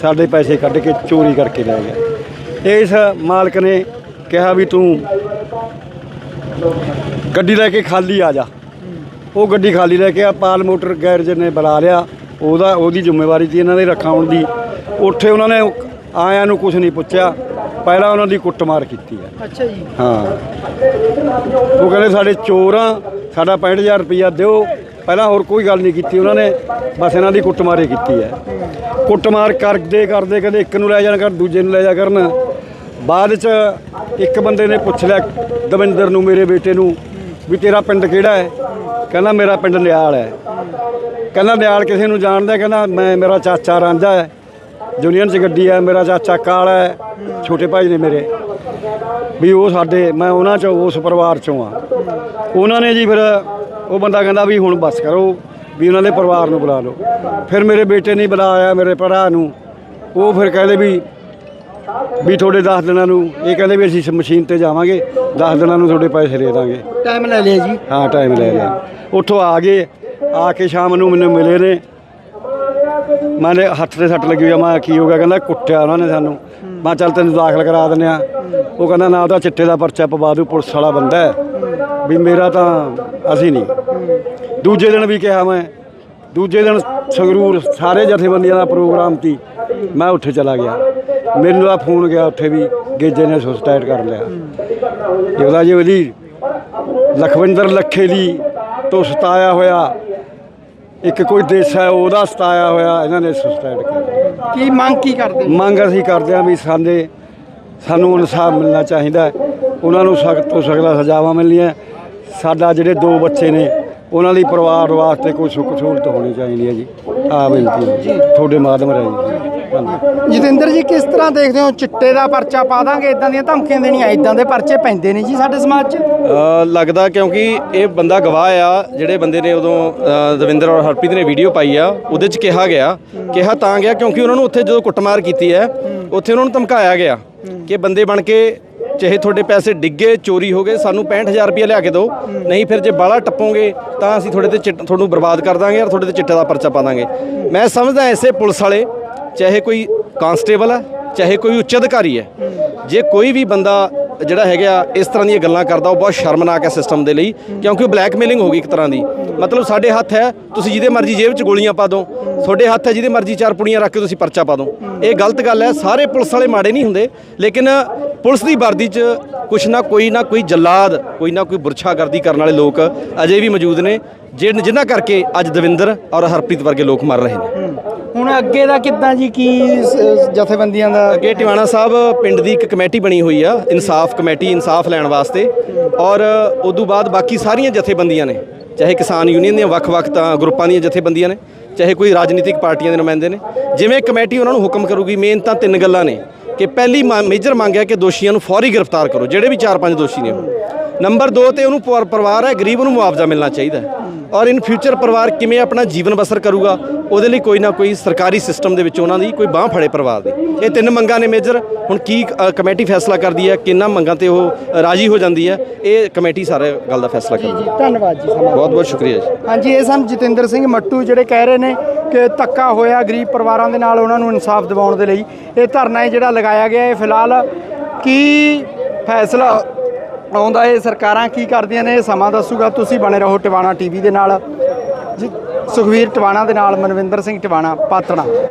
[SPEAKER 6] ਸਾਡੇ ਪੈਸੇ ਕੱਢ ਕੇ ਚੋਰੀ ਕਰਕੇ ਲੈ ਗਿਆ। ਇਸ ਮਾਲਕ ਨੇ ਕਿਹਾ ਵੀ ਤੂੰ ਗੱਡੀ ਲੈ ਕੇ ਖਾਲੀ ਆ ਜਾ। ਉਹ ਗੱਡੀ ਖਾਲੀ ਲੈ ਕੇ ਆ, ਪਾਲ ਮੋਟਰ ਗੈਰਜ ਨੇ ਬੁਲਾ ਲਿਆ। ਉਹਦਾ, ਉਹਦੀ ਜ਼ਿੰਮੇਵਾਰੀ ਸੀ ਇਹਨਾਂ ਦੇ ਰਖਾਉਣ ਦੀ। ਉੱਥੇ ਉਹਨਾਂ ਨੇ ਆਇਆਂ ਨੂੰ ਕੁਝ ਨਹੀਂ ਪੁੱਛਿਆ। ਪਹਿਲਾਂ ਉਹਨਾਂ ਦੀ ਕੁੱਟਮਾਰ ਕੀਤੀ ਹੈ।
[SPEAKER 3] ਅੱਛਾ ਜੀ।
[SPEAKER 6] ਹਾਂ। ਉਹ ਕਹਿੰਦੇ ਸਾਡੇ ਚੋਰ ਆ ਸਾਡਾ 65000 ਰੁਪਇਆ ਦਿਓ। ਪਹਿਲਾਂ ਹੋਰ ਕੋਈ ਗੱਲ ਨਹੀਂ ਕੀਤੀ ਉਹਨਾਂ ਨੇ ਬਸ ਇਹਨਾਂ ਦੀ ਕੁੱਟਮਾਰੇ ਕੀਤੀ ਹੈ। ਕੁੱਟਮਾਰ ਕਰਦੇ ਕਰਦੇ ਕਦੇ ਇੱਕ ਨੂੰ ਲੈ ਜਾਣ ਕਰ ਦੂਜੇ ਨੂੰ ਲੈ ਜਾ ਕਰਨ। ਬਾਅਦ ਚ ਇੱਕ ਬੰਦੇ ਨੇ ਪੁੱਛ ਲਿਆ ਦਵਿੰਦਰ ਨੂੰ ਮੇਰੇ ਬੇਟੇ ਨੂੰ ਵੀ ਤੇਰਾ ਪਿੰਡ ਕਿਹੜਾ ਹੈ? ਕਹਿੰਦਾ ਮੇਰਾ ਪਿੰਡ ਨਿਆਲ ਹੈ। ਕਹਿੰਦਾ ਨਿਆਲ ਕਿਸੇ ਨੂੰ ਜਾਣਦਾ? ਕਹਿੰਦਾ ਮੈਂ ਮੇਰਾ ਚਾਚਾ ਰਾਂਝਾ ਹੈ। ਯੂਨੀਅਨ 'ਚ ਗੱਡੀ ਹੈ ਮੇਰਾ ਚਾਚਾ ਕਾਲਾ ਹੈ ਛੋਟੇ ਭਾਈ ਨੇ ਮੇਰੇ। ਵੀ ਉਹ ਸਾਡੇ ਮੈਂ ਉਹਨਾਂ ਚੋਂ ਉਸ ਪਰਿਵਾਰ ਚੋਂ ਆ। ਉਹਨਾਂ ਨੇ ਜੀ ਫਿਰ ਉਹ ਬੰਦਾ ਕਹਿੰਦਾ ਵੀ ਹੁਣ ਬਸ ਕਰੋ ਵੀ ਉਹਨਾਂ ਦੇ ਪਰਿਵਾਰ ਨੂੰ ਬੁਲਾ ਲਓ। ਫਿਰ ਮੇਰੇ ਬੇਟੇ ਨੇ ਬੁਲਾਇਆ ਮੇਰੇ ਭਰਾ ਨੂੰ। ਉਹ ਫਿਰ ਕਹਿੰਦੇ ਵੀ ਵੀ ਤੁਹਾਡੇ 10 ਦਿਨਾਂ ਨੂੰ ਇਹ ਕਹਿੰਦੇ ਵੀ ਅਸੀਂ ਮਸ਼ੀਨ ਤੇ ਜਾਵਾਂਗੇ 10 ਦਿਨਾਂ ਨੂੰ ਤੁਹਾਡੇ ਪੈਸੇ ਦੇ ਦਾਂਗੇ।
[SPEAKER 3] ਟਾਈਮ ਲੈ ਲਿਆ ਜੀ।
[SPEAKER 6] ਹਾਂ ਟਾਈਮ ਲੈ ਲਿਆ। ਉੱਥੋਂ ਆ ਗਏ ਆ ਕੇ ਸ਼ਾਮ ਨੂੰ ਮੈਨੂੰ ਮਿਲੇ ਨੇ। ਮੈਨੇ ਹੱਥ ਤੇ ਸੱਟ ਲੱਗੀ ਹੋਈ ਆ, ਮੈਂ ਕੀ ਹੋ ਗਿਆ? ਕਹਿੰਦਾ ਕੁੱਟਿਆ ਉਹਨਾਂ ਨੇ ਸਾਨੂੰ। ਮੈਂ ਚੱਲ ਤੈਨੂੰ ਦਾਖਲ ਕਰਾ ਦਿੰਦੇ ਆ। ਉਹ ਕਹਿੰਦਾ ਨਾ ਉਹਦਾ ਚਿੱਟੇ ਦਾ ਪਰਚਾ ਪਵਾ ਦੂ ਪੁਲਿਸ ਵਾਲਾ ਬੰਦਾ ਹੈ। ਵੀ ਮੇਰਾ ਤਾਂ ਅਸੀਂ ਨਹੀਂ। ਦੂਜੇ ਦਿਨ ਵੀ ਕਿਹਾ ਮੈਂ। ਦੂਜੇ ਦਿਨ ਸੰਗਰੂਰ ਸਾਰੇ ਜਥੇਬੰਦੀਆਂ ਦਾ ਪ੍ਰੋਗਰਾਮ ਸੀ। ਮੈਂ ਉੱਥੇ ਚਲਾ ਗਿਆ। ਮੈਨੂੰ ਦਾ ਫੋਨ ਗਿਆ ਉੱਥੇ ਵੀ ਗੇਜੇ ਨੇ ਸੁਸਾਈਡ ਕਰ ਲਿਆ। ਇਹ ਜੀ ਉਹਦੀ ਲਖਵਿੰਦਰ ਲੱਖੇ ਦੀ ਤੋਂ ਸਤਾਇਆ ਹੋਇਆ ਇੱਕ ਕੋਈ ਦੇਸ਼ ਹੈ ਉਹਦਾ ਸਤਾਇਆ ਹੋਇਆ ਇਹਨਾਂ ਨੇ ਸੁਸਾਈਡ ਕੀਤਾ।
[SPEAKER 3] ਕੀ ਮੰਗ ਕੀ ਕਰਦੇ
[SPEAKER 6] ਮੰਗ ਅਸੀਂ ਕਰਦੇ ਹਾਂ ਵੀ ਸਾਡੇ ਸਾਨੂੰ ਇਨਸਾਫ ਮਿਲਣਾ ਚਾਹੀਦਾ ਹੈ। ਉਹਨਾਂ ਨੂੰ ਸਖਤ ਤੋਂ ਸਖਤ ਸਜ਼ਾਵਾਂ ਮਿਲਣੀਆਂ ਸਾਡਾ ਜਿਹੜੇ ਦੋ ਬੱਚੇ ਨੇ ਉਹਨਾਂ ਲਈ ਪਰਿਵਾਰ ਵਾਸਤੇ ਕੋਈ ਸੁੱਖ ਸਹੂਲਤ ਹੋਣੀ ਚਾਹੀਦੀ ਹੈ ਜੀ। ਆ ਬੇਨਤੀ ਹੈ। ਜੀ। ਤੁਹਾਡੇ ਮਾਧਿਅਮ ਰਾਹੀਂ।
[SPEAKER 3] ਜਤਿੰਦਰ ਜੀ ਕਿਸ ਤਰ੍ਹਾਂ ਦੇਖਦੇ ਹੋ? ਚਿੱਟੇ ਦਾ ਪਰਚਾ ਪਾ ਦਾਂਗੇ ਇਦਾਂ ਦੀਆਂ ਧਮਕੀਆਂ ਦੇਣੀਆਂ ਇਦਾਂ ਦੇ ਪਰਚੇ ਪੈਂਦੇ ਨੇ ਜੀ ਸਾਡੇ ਸਮਾਜ 'ਚ?
[SPEAKER 5] ਅ, ਲੱਗਦਾ ਕਿਉਂਕਿ ਇਹ ਬੰਦਾ ਗਵਾਹ ਆ ਜਿਹੜੇ ਬੰਦੇ ਨੇ ਉਦੋਂ ਅ, ਦਵਿੰਦਰ ਔਰ ਹਰਪ੍ਰੀਤ ਨੇ ਵੀਡੀਓ ਪਾਈ ਆ ਉਹਦੇ ਚ ਕਿਹਾ ਗਿਆ ਕਿਹਾ ਤਾਂ ਗਿਆ ਕਿਉਂਕਿ ਉਹਨਾਂ ਨੂੰ ਉੱਥੇ ਜਦੋਂ ਕੁੱਟਮਾਰ ਕੀਤੀ ਹੈ ਉੱਥੇ ਉਹਨਾਂ ਨੂੰ ਧਮਕਾਇਆ ਗਿਆ ਕਿ ਬੰਦੇ ਬਣ ਕੇ ਚਾਹੇ ਤੁਹਾਡੇ ਪੈਸੇ ਡਿੱਗੇ ਚੋਰੀ ਹੋ ਗਏ ਸਾਨੂੰ 65000 ਰੁਪਏ ਲਿਆ ਕੇ ਦਿਓ ਨਹੀਂ ਫਿਰ ਜੇ ਬਾਲਾ ਟੱਪੋਗੇ ਤਾਂ ਅਸੀਂ ਤੁਹਾਡੇ ਤੇ ਚਿੱਟ- ਤੁਹਾਨੂੰ ਬਰਬਾਦ ਕਰ ਦਾਂਗੇ ਔਰ ਤੁਹਾਡੇ ਤੇ ਚਿੱਟੇ ਦਾ ਪਰਚਾ ਪਾ ਦਾਂਗੇ। ਮੈਂ ਸਮਝਦਾ ਐਸੇ ਪੁਲਿਸ ਵਾਲੇ ਚਾਹੇ ਕੋਈ ਕਾਂਸਟੇਬਲ ਹੈ, ਚਾਹੇ ਕੋਈ ਉੱਚ ਅਧਿਕਾਰੀ ਹੈ, ਜੇ ਕੋਈ ਵੀ ਬੰਦਾ ਜਿਹੜਾ ਹੈਗਾ ਇਸ ਤਰ੍ਹਾਂ ਦੀਆਂ ਗੱਲਾਂ ਕਰਦਾ, ਉਹ ਬਹੁਤ ਸ਼ਰਮਨਾਕ ਹੈ ਸਿਸਟਮ ਦੇ ਲਈ, ਕਿਉਂਕਿ ਉਹ ਬਲੈਕਮੇਲਿੰਗ ਹੋ ਗਈ ਇੱਕ ਤਰ੍ਹਾਂ ਦੀ। ਮਤਲਬ ਸਾਡੇ ਹੱਥ ਹੈ, ਤੁਸੀਂ ਜਿਹਦੇ ਮਰਜ਼ੀ ਜੇਬ 'ਚ ਗੋਲੀਆਂ ਪਾ ਦਿਓ, ਤੁਹਾਡੇ ਹੱਥ ਹੈ ਜਿਹਦੇ ਮਰਜ਼ੀ ਚਾਰ ਪੁੜੀਆਂ ਰੱਖ ਕੇ ਤੁਸੀਂ ਪਰਚਾ ਪਾ ਦਿਓ। ਇਹ ਗਲਤ ਗੱਲ ਹੈ, ਸਾਰੇ ਪੁਲਿਸ ਵਾਲੇ ਮਾੜੇ ਨਹੀਂ ਹੁੰਦੇ, ਲੇਕਿਨ ਪੁਲਿਸ ਦੀ ਵਰਦੀ 'ਚ ਕੁਛ ਨਾ ਕੋਈ ਨਾ ਕੋਈ ਜਲਾਦ, ਕੋਈ ਨਾ ਕੋਈ ਬੁਰਛਾਗਰਦੀ ਕਰਨ ਵਾਲੇ ਲੋਕ ਅਜੇ ਵੀ ਮੌਜੂਦ ਨੇ। ਜਿਨ- ਜਿਨ੍ਹਾਂ ਕਰਕੇ ਅੱਜ ਦਵਿੰਦਰ ਔਰ ਹਰਪ੍ਰੀਤ ਵਰਗੇ ਲੋਕ ਮਰ ਰਹੇ ਨੇ।
[SPEAKER 3] ਹੁਣ ਅੱਗੇ ਦਾ ਕਿੱਦਾਂ ਜੀ ਕੀ ਸ- ਜਥੇਬੰਦੀਆਂ ਦਾ?
[SPEAKER 5] ਅੱਗੇ ਟਿਵਾਣਾ ਸਾਹਿਬ ਪਿੰਡ ਦੀ ਇੱਕ ਕਮੇਟੀ ਬਣੀ ਹੋਈ ਆ ਇਨਸਾਫ ਕਮੇਟੀ ਇਨਸਾਫ ਲੈਣ ਵਾਸਤੇ। ਔਰ ਉਦੋਂ ਬਾਅਦ ਬਾਕੀ ਸਾਰੀਆਂ ਜਥੇਬੰਦੀਆਂ ਨੇ ਚਾਹੇ ਕਿਸਾਨ ਯੂਨੀਅਨ ਦੀਆਂ ਵੱਖ-ਵੱਖ ਤਾਂ ਗਰੁੱਪਾਂ ਦੀਆਂ ਜਥੇਬੰਦੀਆਂ ਨੇ ਚਾਹੇ ਕੋਈ ਰਾਜਨੀਤਿਕ ਪਾਰਟੀਆਂ ਦੇ ਨੁਮਾਇੰਦੇ ਨੇ। ਜਿਵੇਂ ਕਮੇਟੀ ਉਹਨਾਂ ਨੂੰ ਹੁਕਮ ਕਰੂਗੀ ਮੇਨ ਤਾਂ ਤਿੰਨ ਗੱਲਾਂ ਨੇ ਕਿ ਪਹਿਲੀ ਮੇਜਰ ਮੰਗ ਹੈ ਕਿ ਦੋਸ਼ੀਆਂ ਨੂੰ ਫੌਰੀ ਗ੍ਰਿਫਤਾਰ ਕਰੋ ਜਿਹੜੇ ਵੀ 4-5 ਦੋਸ਼ੀ ਨੇ ਉਹ। ਨੰਬਰ 2 ਤੇ ਉਹਨੂੰ ਪਰ- ਪਰਿਵਾਰ ਹੈ ਗਰੀਬ ਨੂੰ ਮੁਆਵਜ਼ਾ ਮਿਲਣਾ ਚਾਹੀਦਾ ਹੈ। ਔਰ ਇਨ ਫਿਊਚਰ ਪਰਿਵਾਰ ਕਿਵੇਂ ਆਪਣਾ ਜੀਵਨ ਬਸਰ ਕਰੂਗਾ ਉਹਦੇ ਲਈ ਕੋਈ ਨਾ ਕੋਈ ਸਰਕਾਰੀ ਸਿਸਟਮ ਦੇ ਵਿੱਚ ਉਹਨਾਂ ਦੀ ਕੋਈ ਬਾਹ ਫੜੇ ਪਰਿਵਾਰ ਦੀ। ਇਹ ਤਿੰਨ ਮੰਗਾਂ ਨੇ ਮੇਜਰ ਹੁਣ ਕੀ ਅ, ਕਮੇਟੀ ਫੈਸਲਾ ਕਰਦੀ ਹੈ ਕਿੰਨਾ ਮੰਗਾਂ ਤੇ ਉਹ ਅ, ਰਾਜੀ ਹੋ ਜਾਂਦੀ ਹੈ ਇਹ ਕਮੇਟੀ ਸਾਰੇ ਗੱਲ ਦਾ ਫੈਸਲਾ ਕਰਦੀ ਹੈ
[SPEAKER 3] ਧੰਨਵਾਦ ਜੀ ਸਮਾਂ
[SPEAKER 5] ਬਹੁਤ ਬਹੁਤ ਸ਼ੁਕਰੀਆ ਜੀ।
[SPEAKER 3] ਹਾਂਜੀ ਇਹ ਸਨ ਜਤਿੰਦਰ ਸਿੰਘ ਮੱਟੂ ਜਿਹੜੇ ਕਹਿ ਰਹੇ ਨੇ ਕਿ ਧੱਕਾ ਹੋਇਆ ਗਰੀਬ ਪਰਿਵਾਰਾਂ ਦੇ ਨਾਲ ਉਹਨਾਂ ਨੂੰ ਇਨਸਾਫ ਦਿਵਾਉਣ ਦੇ ਲਈ। ਇਹ ਧਰਨਾ ਹੈ ਜਿਹੜਾ ਲਗਾਇਆ ਗਿਆ ਹੈ ਫਿਲਹਾਲ। ਕੀ ਫੈਸਲਾ ਆਉਂਦਾ ਹੈ। ਸਰਕਾਰਾਂ ਕੀ ਕਰਦੀਆਂ ਨੇ? ਇਹ ਸਮਾਂ ਦੱਸੂਗਾ। ਤੁਸੀਂ ਬਣੇ ਰਹੋ ਟਿਵਾਣਾ ਟੀਵੀ ਦੇ ਨਾਲ। ਜੀ, ਸੁਖਵੀਰ ਟਿਵਾਣਾ ਦੇ ਨਾਲ ਮਨਵਿੰਦਰ ਸਿੰਘ ਟਿਵਾਣਾ, ਪਾਤਣਾ।